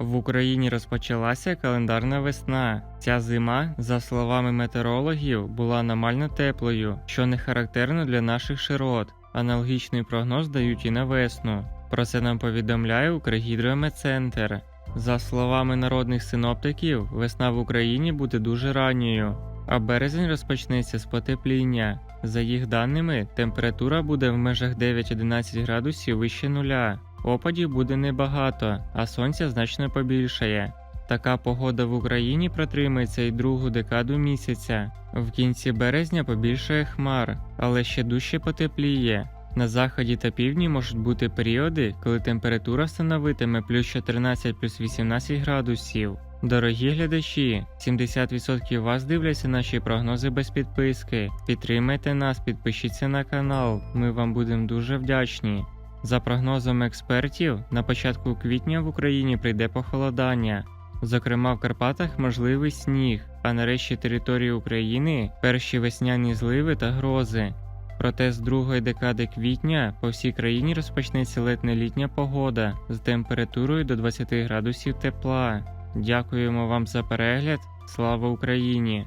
В Україні розпочалася календарна весна. Ця зима, за словами метеорологів, була аномально теплою, що не характерно для наших широт. Аналогічний прогноз дають і на весну. Про це нам повідомляє Укргідрометцентр. За словами народних синоптиків, весна в Україні буде дуже ранньою, а березень розпочнеться з потепління. За їх даними, температура буде в межах 9-11 градусів вище нуля. Опадів буде небагато, а сонця значно побільшає. Така погода в Україні протримається і другу декаду місяця. В кінці березня побільшає хмар, але ще дужче потепліє. На заході та півдні можуть бути періоди, коли температура становитиме плюс 14 плюс 18 градусів. Дорогі глядачі, 70% вас дивляться наші прогнози без підписки. Підтримайте нас, підпишіться на канал, ми вам будемо дуже вдячні. За прогнозами експертів, на початку квітня в Україні прийде похолодання. Зокрема, в Карпатах можливий сніг, а на решті території України перші весняні зливи та грози. Проте з другої декади квітня по всій країні розпочнеться летне-літня погода з температурою до 20 градусів тепла. Дякуємо вам за перегляд. Слава Україні!